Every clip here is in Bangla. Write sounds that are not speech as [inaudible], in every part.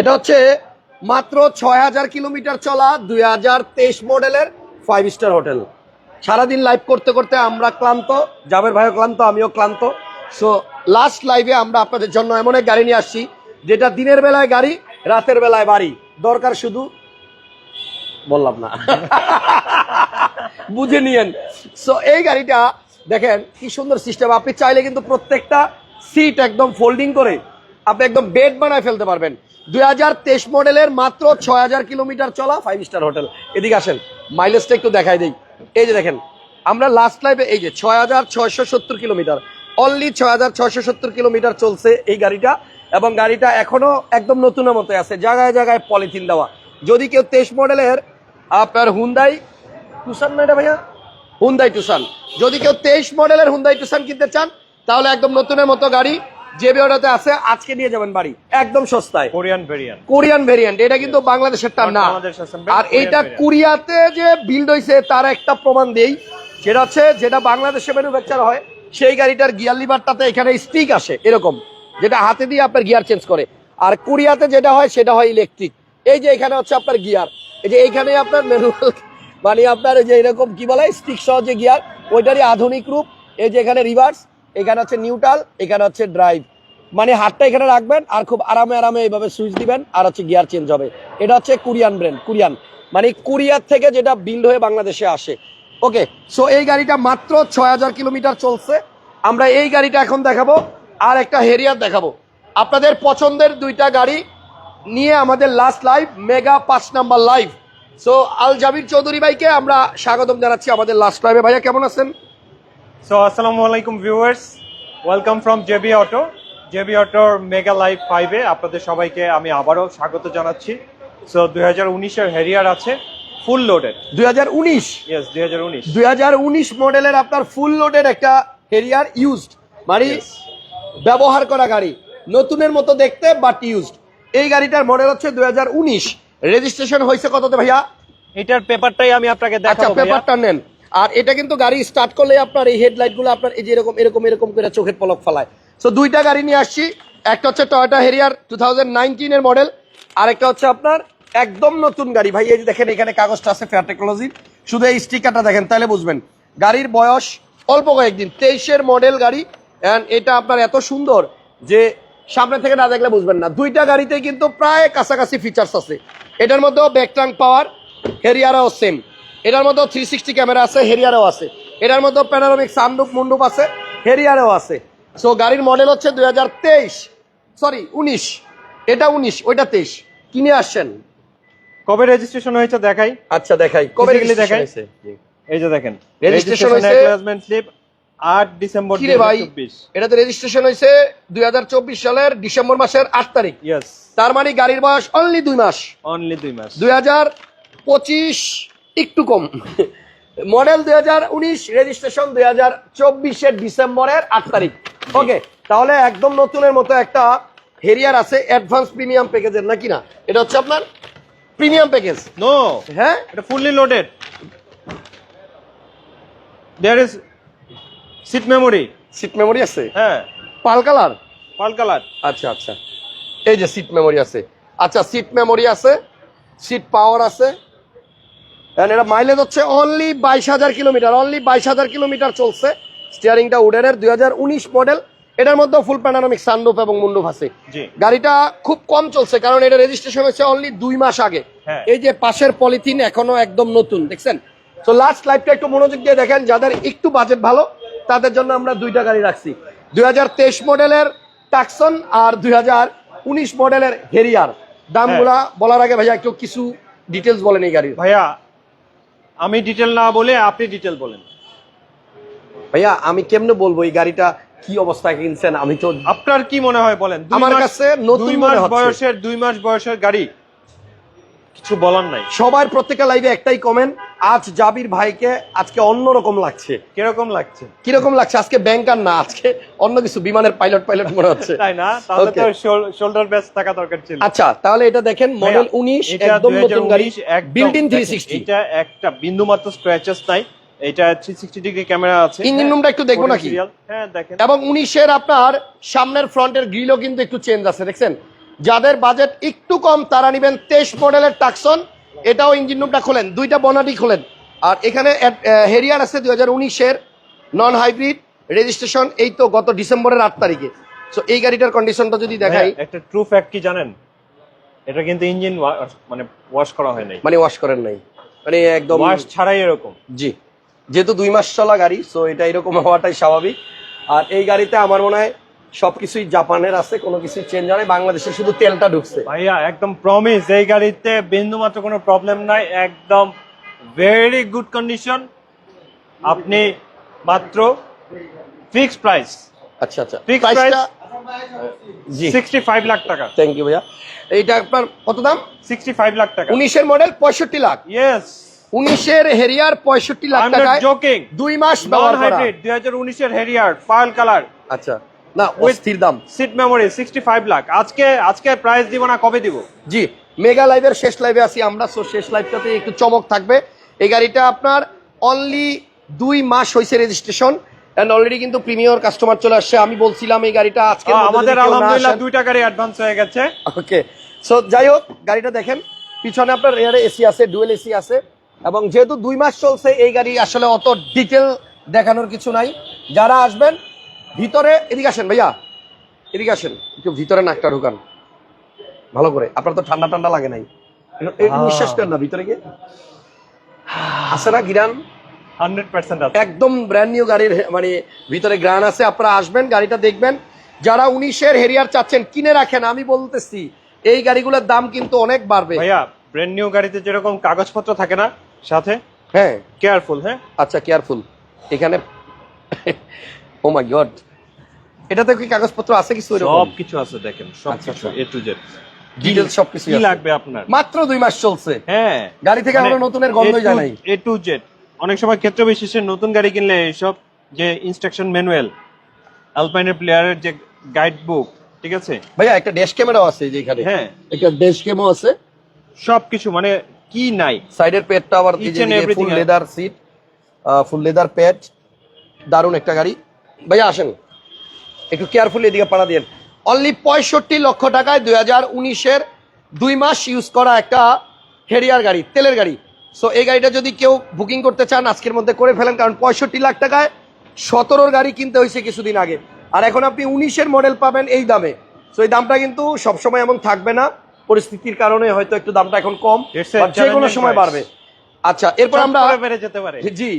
এটা হচ্ছে মাত্র ছয় হাজার কিলোমিটার চলা দুই হাজার তেইশ মডেলের ফাইভ স্টার হোটেল। সারাদিন লাইভ করতে করতে আমরা ক্লান্ত, জাবের ভাইও ক্লান্ত, আমিও ক্লান্ত। সো লাস্ট লাইভে আমরা আপনাদের জন্য এমন এক গাড়ি নিয়ে আসছি, যেটা দিনের বেলায় গাড়ি, রাতের বেলায় বাড়ি। দরকার শুধু বললাম না। বুঝে নিয়েন। সো এই গাড়িটা দেখেন কি সুন্দর সিস্টেম আপনি চাইলে কিন্তু প্রত্যেকটা সিট একদম ফোল্ডিং করে আপনি একদম বেড বানায় ফেলতে পারবেন। দুই হাজার তেইশ মডেলের মাত্র ছয় হাজার কিলোমিটার চলা ফাইভ স্টার হোটেল। এদিকে আসেন মাইলেজটা একটু দেখাই দিই। এই যে দেখেন, আমরা লাস্ট লাইভে এই যে ছয় হাজার ছয়শো সত্তর কিলোমিটার অনলি ছয় হাজার ছয়শো সত্তর কিলোমিটার চলছে এই গাড়িটা, এবং গাড়িটা এখনও একদম নতুনের মতো আছে, জায়গায় জায়গায় পলিথিন দেওয়া। যদি কেউ তেইশ মডেলের, আপনার হুন্দাই টুসান না এটা ভাইয়া? হুন্দাই টুসান যদি কেউ তেইশ মডেলের হুন্দাই টুসান কিনতে চান, তাহলে একদম নতুনের মতো গাড়ি যে বিওটাতে আছে আজকে নিয়ে যাবেন বাড়ি। একদম সস্তায়। Korean variant. কোরিয়ান ভেরিয়েন্ট এটা কিন্তু বাংলাদেশের টার না। আর এটা কোরিয়াতে যে বিল্ড হয়েছে তার একটা প্রমাণ দেই। সেটা হচ্ছে যেটা বাংলাদেশে ম্যানুফ্যাকচার হয় সেই গাড়িটার গিয়ার লিভারটাতে এখানে স্টিক আসে এরকম। যেটা হাতে দিয়ে আপনার গিয়ার চেঞ্জ করে। আর কোরিয়াতে যেটা হয় সেটা হয় ইলেকট্রিক এই যে এখানে হচ্ছে আপনার গিয়ার এই যে এইখানে আপনার ম্যানুয়াল মানে আপনার এই যে এরকম কি বলে স্টিক সহ যে গিয়ার ওইটারই আধুনিক রূপ। এই যে এখানে রিভার্স এখানে হচ্ছে নিউট্রাল এখানে হচ্ছে ড্রাইভ মানে হাতটা এখানে রাখবেন আর খুব আরামে আরামে এইভাবে সুইচ দিবেন আর হচ্ছে গিয়ার চেঞ্জ হবে। এটা হচ্ছে কোরিয়ান ব্র্যান্ড কোরিয়ান। মানে কোরিয়ার থেকে যেটা বিল্ড হয়ে বাংলাদেশে আসে। ওকে সো এই গাড়িটা মাত্র ছয় হাজার কিলোমিটার চলছে। আমরা এই গাড়িটা এখন দেখাবো। আর একটা হেরিয়ার দেখাবো। আপনাদের পছন্দের দুইটা গাড়ি নিয়ে আমাদের লাস্ট লাইভ মেগা পাঁচ number live so Al Jabir Chowdhury ভাইকে আমরা স্বাগতম জানাচ্ছি আমাদের লাস্ট লাইভে ভাইয়া, কেমন আছেন? সো আসসালামু আলাইকুম viewers welcome from JB auto JB অটোর মেগা লাইভ ফাইভে আপনাদের সবাইকে আমি আবারও স্বাগত জানাচ্ছি। সো দুই হাজার উনিশের হেরিয়ার আছে ফুল লোডেড দুই হাজার উনিশ? ইয়েস দুই হাজার উনিশ। দুই হাজার উনিশ মডেলের আপনার ফুল লোডের একটা হেরিয়ার ইউজড মানে ব্যবহার করা গাড়ি। নতুনের মতো দেখতে বাট ইউজড এই গাড়িটার মডেল হচ্ছে দুই হাজার উনিশ। রেজিস্ট্রেশন হয়েছে কততে ভাইয়া? এটার পেপারটাই আমি আপনাকে আচ্ছা ভাইয়া। পেপারটা নেন। আর এটা কিন্তু গাড়ি স্টার্ট করলে আপনার এই হেডলাইটগুলো আপনার এই যে এরকম এরকম এরকম করে চোখের পলক ফেলায়। সো দুইটা গাড়ি নিয়ে আসছি। একটা হচ্ছে টয়োটা হেরিয়ার টু থাউজেন্ড নাইনটিনের মডেল আর একটা হচ্ছে আপনার একদম নতুন গাড়ি। ভাই, এই যে দেখেন, এখানে কাগজটা আছে ফেয়ার টেকনোলজির শুধু এই স্টিকারটা দেখেন, তাহলে বুঝবেন। গাড়ির বয়স অল্প কয়েকদিন, তেইশের মডেল গাড়ি অ্যান্ড এটা আপনার এত সুন্দর যে সামনে থেকে না দেখলে বুঝবেন না। দুইটা গাড়িতে কিন্তু প্রায় কাছাকাছি ফিচার্স আছে। এটার মধ্যেও ব্যাকট্রাং পাওয়ার হেরিয়ারও সেম এটার মধ্যেও থ্রি সিক্সটি ক্যামেরা আছে হেরিয়ারও আছে। এটার মধ্যেও প্যানারোমিক সানরুফ মন্ডুপ আছে হেরিয়ারও আছে। সো গাড়ির মডেল হচ্ছে দুই হাজার তেইশ। সরি উনিশ। এটা উনিশ ওইটা তেইশ। কিনে আসছেন? কবে রেজিস্ট্রেশন হয়েছে দেখাই? আচ্ছা দেখাই। কবে দেখাই? এই যে দেখেন রেজিস্ট্রেশন হয়েছে- স্লিপ আট ডিসেম্বর কিরে ভাই 2024 এটাতে রেজিস্ট্রেশন হয়েছে দুই হাজার চব্বিশ সালের ডিসেম্বর মাসের আট তারিখ। ইয়েস তার মানে গাড়ির বয়স অনলি দুই মাস। অনলি দুই মাস। দুই হাজার পঁচিশ একটু কম। মডেল দুই হাজার উনিশ রেজিস্ট্রেশন দুই হাজার চব্বিশের ডিসেম্বরের আট তারিখ। ওকে তাহলে একদম নতুনের মতো একটা হেরিয়ার আছে অ্যাডভান্স প্রিমিয়াম প্যাকেজের নাকি না? এটা হচ্ছে আপনার প্রিমিয়াম প্যাকেজ। নো হ্যাঁ? এটা fully loaded there is seat memory seat memory আছে? হ্যাঁ। পাল কালার পাল কালার আচ্ছা আচ্ছা। এই যে সিট মেমোরি আছে। আচ্ছা সিট মেমোরি আছে সিট পাওয়ার আছে এটা মাইলেজ হচ্ছে অনলি বাইশ হাজার কিলোমিটার অনলি বাইশ হাজার কিলোমিটার চলছে। স্টিয়ারিংটা উডেনের দুই হাজার উনিশ মডেল এটার মধ্যে ফুল প্যানারমিক সানরুফ এবং মুন্ডুফ আছে। গাড়িটা খুব কম চলছে কারণ এটা রেজিস্ট্রেশন হয়েছে অনলি দুই মাস আগে। হ্যাঁ। এই যে পাশের পলিথিন এখনও একদম নতুন দেখছেন? তো লাস্ট লাইফটা একটু মনোযোগ দিয়ে দেখেন যাদের একটু বাজেট ভালো তাদের জন্য আমরা দুইটা গাড়ি রাখছি। দুই হাজার তেইশ মডেলের টাকসন আর দুই হাজার উনিশ মডেলের হেরিয়ার দামগুলা বলার আগে ভাইয়া একটু কিছু ডিটেলস বলেন এই গাড়ির। ভাইয়া আমি ডিটেল না বলে আপনি ডিটেল বলেন। ভাইয়া আমি কেমনে বলব এই গাড়িটা কি অবস্থায় কিনছেন? আমি তো আপনার কি মনে হয় বলেন? আমার কাছে নতুন মাস বয়সের দুই মাস বয়সের গাড়ি কিছু বলার নাই। সবার প্রত্যেকটা লাইভে একটাই কমেন্ট আজ জাবির ভাইকে আজকে অন্যরকম লাগছে। কীরকম লাগছে? কীরকম লাগছে? আজকে ব্যাংকার না আজকে অন্য কিছু বিমানের পাইলট পাইলট মনে হচ্ছে। তাই না? তাহলে তো. শোল্ডার ব্যাস থাকা দরকার ছিল। আচ্ছা তাহলে এটা দেখেন মডেল ভাইয়া, উনিশ এটা একদম নতুন গাড়ি বিল্ট ইন থ্রি দেখেন, সিক্সটি এটা একটা বিন্দু মাত্র স্ক্র্যাচেস নাই। এটা থ্রি সিক্সটি ডিগ্রি ক্যামেরা আছে। Engine room টা একটু দেখব নাকি? হ্যাঁ দেখেন। এবং উনিশের আপনার সামনের ফ্রন্টের গ্রিলও কিন্তু একটু চেঞ্জ আছে দেখছেন? যাদের বাজেট একটু কম তারা নেবেন তেইশ মডেলের টাকসন। এটাও ইঞ্জিন রুমটা খোলেন দুইটা বনাটি খোলেন। আর এখানে হেরিয়ার আছে দুই হাজার উনিশের নন হাইব্রিড রেজিস্ট্রেশন এই তো গত ডিসেম্বরের আট তারিখে। সো এই গাড়িটার কন্ডিশনটা যদি দেখাই। একটা ট্রু ফ্যাক্ট কি জানেন? এটা কিন্তু ইঞ্জিন মানে ওয়াশ করা হয় নাই। মানে ওয়াশ করেন নাই। মানে একদম ওয়াশ ছাড়াই এরকম। জি। যেহেতু দুই মাস চলা গাড়ি সো এটা এরকম হওয়াটাই স্বাভাবিক। আর এই গাড়িতে আমার মনে হয় সবকিছুই জাপানের আছে কোনো কিছু চেঞ্জ হয় বাংলাদেশে শুধু তেলটা ঢুকছে। ভাইয়া একদম প্রমিস এই গাড়িতে বিন্দু মাত্র কোনো প্রবলেম নাই একদম ভেরি গুড কন্ডিশন আপনি মাত্র ফিক্স প্রাইস আচ্ছা আচ্ছা। Fixed প্রাইসটা জি। সিক্সটি ফাইভ লাখ টাকা। থ্যাংক ইউ ভাইয়া। এইটা আপনার কত দাম? সিক্সটি ফাইভ লাখ টাকা। উনিশের মডেল পঁয়ষট্টি লাখ। ইয়েস উনিশের হেরিয়ার পঁয়ষট্টি লাখ টাকায় জোকিং দুই মাস ব্যবহার করা। দুই হাজার উনিশের হেরিয়ার ফাইল কালার আচ্ছা। না With- স্থির দাম। Seat memory sixty five lakh আজকে আজকে প্রাইস দিব না কবে দিব? জি মেগা লাইভের শেষ লাইভে আছি আমরা সো শেষ লাইভটাতে একটু চমক থাকবে। এই গাড়িটা আপনার অনলি দুই মাস হয়েছে রেজিস্ট্রেশন এন্ড অলরেডি কিন্তু প্রিমিয়র কাস্টমার চলে আসছে। আমি বলছিলাম এই গাড়িটা আজকে আমাদের আলহামদুলিল্লাহ দুইটা গাড়ি অ্যাডভান্স হয়ে গেছে। ওকে সো যাই হোক গাড়িটা দেখেন পিছনে আপনার এয়ারে এসি আছে ডুয়েল এসি আছে এবং যেহেতু দুই মাস চলছে এই গাড়ি আসলে অত ডিটেল দেখানোর কিছু নাই। যারা আসবেন ভিতরে এদিকে আসেন ভাইয়া। এদিকে আসেন। একটু ভিতরে নাকটা ঢুকান। ভালো করে। আপনার তো ঠান্ডা ঠান্ডা লাগে নাই। নিঃশ্বাস করেন না ভিতরে গিয়ে। আছে না গিরান একদম ব্র্যান্ড নিউ গাড়ির মানে ভিতরে গ্রান আছে। আপনারা আসবেন গাড়িটা দেখবেন। যারা উনিশের হেরিয়ার চাচ্ছেন কিনে রাখেন আমি বলতেছি এই গাড়িগুলোর দাম কিন্তু অনেক বাড়বে। ভাইয়া ব্র্যান্ড নিউ গাড়িতে যেরকম কাগজপত্র থাকে না সাথে? হ্যাঁ। কেয়ারফুল হ্যাঁ? আচ্ছা কেয়ারফুল এখানে ও মাই গড এটাতে কি কাগজপত্র আছে কিছু সব কিছু আছে দেখেন সব আচ্ছা, কিছু আচ্ছা। এ টু জেড ডিটেল সবকিছু কি লাগবে আপনার? মাত্র দুই মাস চলছে। হ্যাঁ। গাড়ি থেকে এখনও নতুনের গন্ধই যায় নাই। এ টু জেড অনেক সময় ক্ষেত্র বিশেষে নতুন গাড়ি কিনলে এইসব যে ইনস্ট্রাকশন ম্যানুয়াল আলপাইনের প্লেয়ারের যে গাইড বুক ঠিক আছে? ভাইয়া একটা ড্যাশ ক্যামেরাও আছে এই যে এখানে। হ্যাঁ। একটা ড্যাশ ক্যামও আছে। সবকিছু মানে কি নাই? সাইডের পেডটা আবার full leather seat full leather pad দারুণ একটা গাড়ি। ভাইয়া আসেন। একটু কেয়ারফুলি এদিকে পাড়া দিন অনলি পঁয়ষট্টি লক্ষ টাকায় দুই হাজার উনিশের দুই মাস ইউজ করা একটা হেরিয়ার গাড়ি তেলের গাড়ি। সো এই গাড়িটা যদি কেউ বুকিং করতে চান আজকের মধ্যে করে ফেলেন কারণ পঁয়ষট্টি লাখ টাকায় সতেরোর গাড়ি কিনতে হয়েছে কিছুদিন আগে। আর এখন আপনি উনিশের মডেল পাবেন এই দামে। সো এই দামটা কিন্তু সবসময় এমন থাকবে না। পরিস্থিতির কারণে হয়তো একটু দামটা এখন কম যে কোনো সময় বাড়বে। আচ্ছা এরপর আমরা বেড়ে যেতে পারে। জি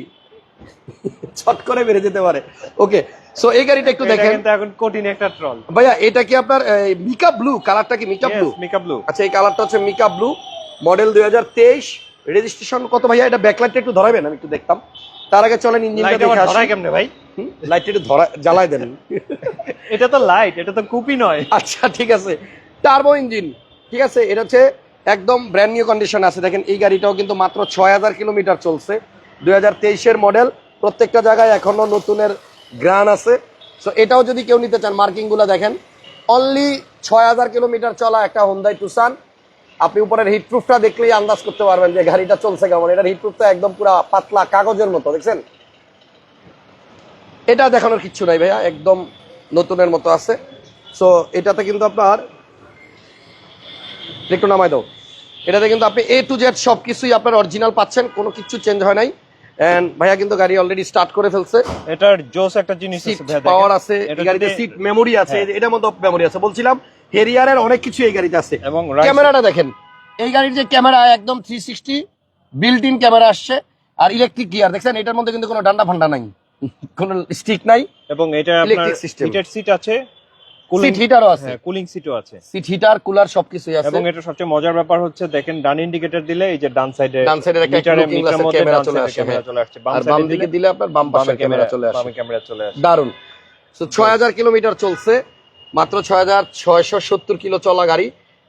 [laughs] ছট করে বেড়ে যেতে পারে। ওকে সো এই গাড়িটা একটু দেখেন। কিন্তু এখন কঠিন একটা ট্রল ভাইয়া এটা কি আপনার মিকা ব্লু কালারটা কি মিকা ব্লু মিকা ব্লু আচ্ছা এই কালারটা হচ্ছে মিকা ব্লু মডেল রেজিস্ট্রেশন কত ভাইয়া? এটা ব্যাকলাইটটা একটু ধরাবেন আমি একটু দেখতাম। তার আগে চলেন ইঞ্জিনটা দেখে আসি। কেমনে ভাই? লাইটটা একটু ধরা জ্বালায় দেন। [laughs] এটা তো লাইট এটা তো কুপি নয়। আচ্ছা ঠিক আছে। টার্বো ইঞ্জিন ঠিক আছে? এটা হচ্ছে একদম ব্র্যান্ড নিউ কন্ডিশন আছে। দেখেন এই গাড়িটাও কিন্তু মাত্র ছয় হাজার কিলোমিটার চলছে। দুই হাজার মডেল প্রত্যেকটা জায়গায় এখনও নতুনের গ্রান আছে। সো এটাও যদি কেউ নিতে চান, মার্কিংগুলো দেখেন। অনলি ছয় হাজার কিলোমিটার চলা একটা হোন্দাই টুসান আপনি উপরের হিটপ্রুফটা দেখলেই আন্দাজ করতে পারবেন যে গাড়িটা চলছে কেমন। এটার হিটপ্রুফটা একদম পুরা পাতলা কাগজের মতো, দেখছেন? এটা দেখানোর কিচ্ছু নাই ভাইয়া, একদম নতুনের মতো আছে। সো এটাতে কিন্তু আপনার একটু নামাই দাও। এটাতে কিন্তু আপনি এ টু জেড সব কিছুই আপনার অরিজিনাল পাচ্ছেন, কোনো কিছু চেঞ্জ হয় নাই। এন্ড ভাইয়া কিন্তু গাড়ি অলরেডি স্টার্ট করে ফেলছে। এটার জোস একটা জিনিস আছে পাওয়ার আছে এই গাড়িতে সিট মেমোরি আছে হ্যাঁ। এটার মধ্যে মেমোরি আছে। বলছিলাম হেরিয়ারের অনেক কিছু এই গাড়িতে আছে। এবং ক্যামেরাটা দেখেন। এই গাড়ির যে ক্যামেরা একদম three sixty built in camera আসছে আর ইলেকট্রিক গিয়ার দেখছেন? এটার মধ্যে কিন্তু কোনো ডান্ডা ফান্ডা নাই। কোনো স্টিক নাই। এবং এটা আপনার হিটেড সিট আছে। সিট হিটারও আছে। হ্যাঁ কুলিং সিটও আছে। সিট হিটার কুলার সবকিছুই আছে। এবং এটা সবচেয়ে মজার ব্যাপার হচ্ছে দেখেন ডান ইন্ডিকেটর দিলে এই যে ডান সাইডে ডান সাইডের একটা ক্যামেরা চলে আসে হ্যাঁ। আর বাম দিকে দিলে আপনার বাম পাশের ক্যামেরা চলে আসে। বামে ক্যামেরা চলে আসে। দারুণ ছয় হাজার কিলোমিটার চলছে মাত্র ছয় হাজার ছয়শো সত্তর কিলো চলা গাড়ি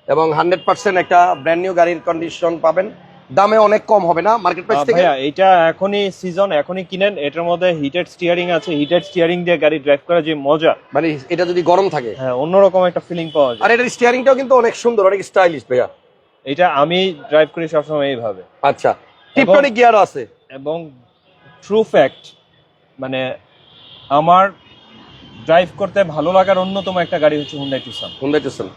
এবং হান্ড্রেড পার্সেন্ট একটা ব্র্যান্ড নিউ গাড়ির কন্ডিশন পাবেন। দামে অনেক কম হবে না মার্কেট প্রাইস থেকে? ভাইয়া এটা এখনই সিজন এখনই কিনেন। এটার মধ্যে হিটেড স্টিয়ারিং আছে। হিটেড স্টিয়ারিং দিয়ে গাড়ি ড্রাইভ করা যে মজা। মানে এটা যদি গরম থাকে? হ্যাঁ অন্যরকম একটা ফিলিং পাওয়া যায়। আর এটার স্টিয়ারিংটাও কিন্তু অনেক সুন্দর অনেক স্টাইলিশ ভাইয়া। এটা আমি ড্রাইভ করি সবসময় এইভাবে। আচ্ছা। টিপটনিক গিয়ারও আছে। এবং ট্রু ফ্যাক্ট মানে আমার ড্রাইভ করতে ভালো লাগার অন্যতম একটা গাড়ি হচ্ছে হুন্ডাই টুসান হুন্ডাই টুসন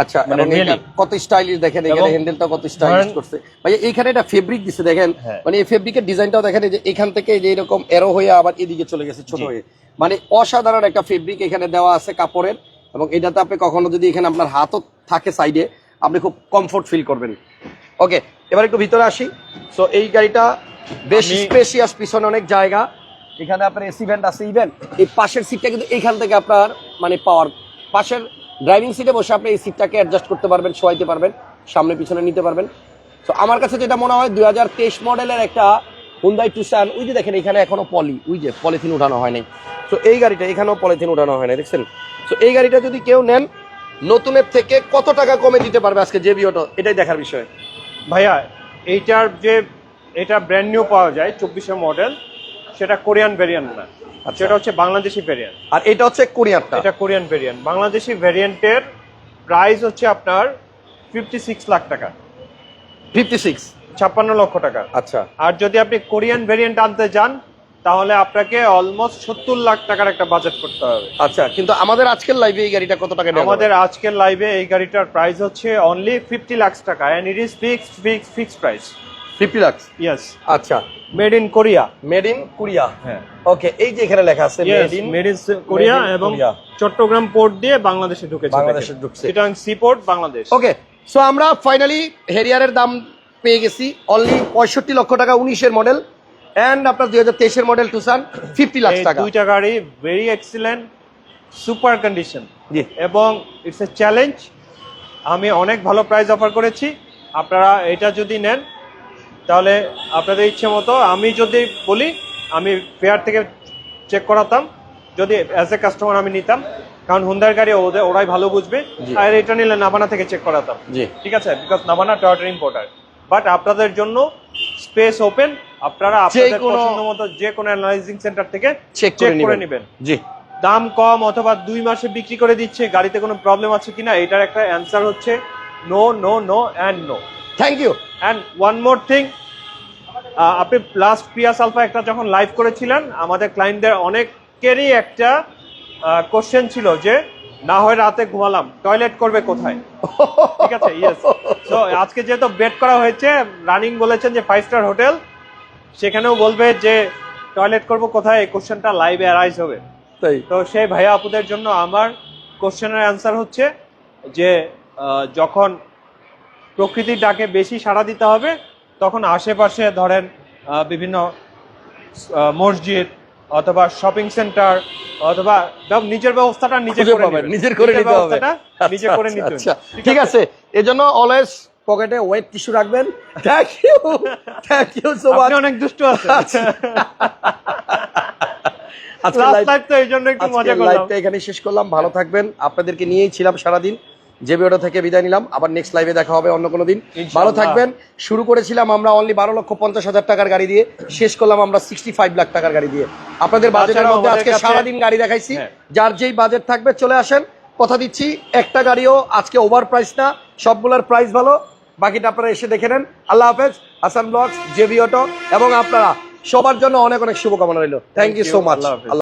আচ্ছা মানে really? কত স্টাইলিশ দেখেন এখানে এবং হ্যান্ডেলটা কত স্টাইলিশ করছে। ভাই এইখানে এটা ফেব্রিক দিছে দেখেন। হ্যাঁ। মানে এই ফেব্রিকের ডিজাইনটাও দেখেন যে এখান থেকে যে এরকম এরো হয়ে আবার এদিকে চলে গেছে ছোট হয়ে। মানে অসাধারণ একটা ফেব্রিক এখানে দেওয়া আছে কাপড়ের এবং এটাতে আপনি কখনো যদি এখানে আপনার হাতও থাকে সাইডে আপনি খুব কমফোর্ট ফিল করবেন। ওকে এবার একটু ভিতরে আসি। সো এই গাড়িটা বেশ স্পেশিয়াস পিছনে অনেক জায়গা। এখানে আপনার এসি ভ্যান্ট আছে ইভেন এই পাশের সিটটা কিন্তু এইখান থেকে আপনার মানে পাওয়ার পাশের ড্রাইভিং সিটে বসে আপনি এই সিটটাকে অ্যাডজাস্ট করতে পারবেন, শোয়াইতে পারবেন, সামনে পিছনে নিতে পারবেন। তো আমার কাছে যেটা মনে হয়, দুই হাজার তেইশ মডেলের একটা হুন্দাই টুসান ওই যে দেখেন এখানে এখনও পলি, ওই যে পলিথিন উঠানো হয় নাই। তো এই গাড়িটা, এখানেও পলিথিন উঠানো হয় না দেখছেন? তো এই গাড়িটা যদি কেউ নেন, নতুনের থেকে কত টাকা কমে দিতে পারবে আজকে জেবি অটো এটাই দেখার বিষয়। ভাইয়া, এইটার যে, এটা ব্র্যান্ড নিউ পাওয়া যায় চব্বিশের মডেল, সেটা কোরিয়ান ভেরিয়েন্ট না। সেটা হচ্ছে বাংলাদেশি ভেরিয়েন্ট আর এটা হচ্ছে কোরিয়ারটা এটা কোরিয়ান ভেরিয়েন্ট বাংলাদেশি ভেরিয়েন্টের প্রাইস হচ্ছে আপনার ফিফটি সিক্স লাখ টাকা। ফিফটি সিক্স ছাপ্পান্ন লক্ষ টাকা। আচ্ছা। আর যদি আপনি কোরিয়ান ভেরিয়েন্ট আনতে যান তাহলে আপনাকে অলমোস্ট সত্তর লাখ টাকার একটা বাজেট করতে হবে। আচ্ছা কিন্তু আমাদের আজকের লাইভে এই গাড়িটা কত টাকা আমাদের আজকের লাইভে এই গাড়িটার প্রাইস হচ্ছে অনলি ফিফটি লাখ টাকা and it is fix fix fix price fifty lakhs yes আচ্ছা। Made in Korea made in Korea হ্যাঁ। ওকে এই যে এখানে লেখা আছে made in made in Korea এবং চট্টগ্রাম পোর্ট দিয়ে বাংলাদেশে ঢুকেছে বাংলাদেশে ঢুকছে। এটা sea port Bangladesh. Okay so আমরা ফাইনালি হেরিয়ারের দাম পেয়ে গেছি। অনলি পঁয়ষট্টি লক্ষ টাকা উনিশের মডেল এন্ড আপনার দুই হাজার তেইশের মডেল টুসান ফিফটি লাখ টাকা। দুইটা গাড়ি ভেরি এক্সিলেন্ট সুপার কন্ডিশন জি। এবং ইটস এ চ্যালেঞ্জ আমি অনেক ভালো প্রাইস অফার করেছি। আপনারা এটা যদি নেন তাহলে আপনাদের ইচ্ছে মতো আমি যদি বলি আমি ফেয়ার থেকে চেক করাতাম। যদি অ্যাজ এ কাস্টমার আমি নিতাম কারণ হুন্দার গাড়ি ওদের ওরাই ভালো বুঝবে। আর এটা নিলে নাবানা থেকে চেক করাতাম। ঠিক আছে? বিকজ নাবানা টয়টার ইম্পোর্টার বাট আপনাদের জন্য স্পেস ওপেন আপনারা আপনাদের পছন্দ মতো যে কোনো অ্যানালাইজিং সেন্টার থেকে চেক করে নেবেন। জি। দাম কম অথবা দুই মাসে বিক্রি করে দিচ্ছে গাড়িতে কোনো প্রবলেম আছে কিনা এটার একটা অ্যান্সার হচ্ছে no no no and no thank you and one more thing আপনি লাস্ট প্রিয়া সালফা একটা যখন লাইভ করেছিলেন আমাদের ক্লায়েন্টদের অনেকেরই একটা কোশ্চেন ছিল যে না হয় রাতে ঘুমালাম টয়লেট করবে কোথায়? ঠিক আছে ইয়েস তো আজকে যেহেতু বেড করা হয়েছে রানিং বলেছেন যে ফাইভ স্টার হোটেল সেখানেও বলবে যে টয়লেট করব কোথায়? এই কোশ্চেনটা লাইভে অ্যারাইজ হবে। তাই? তো সেই ভাইয়া আপুদের জন্য আমার কোশ্চেনের অ্যান্সার হচ্ছে যে যখন প্রকৃতির ডাকে বেশি সাড়া দিতে হবে তখন আশেপাশে ধরেন বিভিন্ন মসজিদ অথবা শপিং সেন্টার অথবা নিজের ব্যবস্থাটা নিজে করে পাবেন, নিজের করে নিতে হবে। নিজে আচ্ছা, করে আচ্ছা, নিতে আচ্ছা। ঠিক আছে? এজন্য অলওয়েজ পকেটে ওয়েট টিস্যু রাখবেন। Thank you thank you so much আপনি অনেক দুষ্ট আছেন। [laughs] আজকে এই জন্য একটু মজা করলাম। লাইভটা এখানে শেষ করলাম। ভালো থাকবেন। আপনাদেরকে নিয়েই ছিলাম সারাদিন। যে ভিডিওটা থেকে বিদায় নিলাম। আবার নেক্সট লাইভে দেখা হবে অন্য কোনো দিন। ভালো থাকবেন। শুরু করেছিলাম আমরা অনলি বারো লক্ষ পঞ্চাশ হাজার টাকার গাড়ি দিয়ে। শেষ করলাম আমরা সিক্সটি ফাইভ লাখ টাকার গাড়ি দিয়ে। আপনাদের বাজেটের মধ্যে আজকে সারাদিন গাড়ি দেখাইছি। হ্যাঁ। যার যেই বাজেট থাকবে চলে আসেন। কথা দিচ্ছি একটা গাড়িও আজকে ওভার প্রাইস না। সবগুলোর প্রাইস ভালো। বাকিটা আপনারা এসে দেখে নেন। আল্লাহ হাফেজ। হাসান ব্লগস জেবি অটো এবং আপনারা। সবার জন্য অনেক অনেক শুভকামনা রইল। Thank you so much. Allah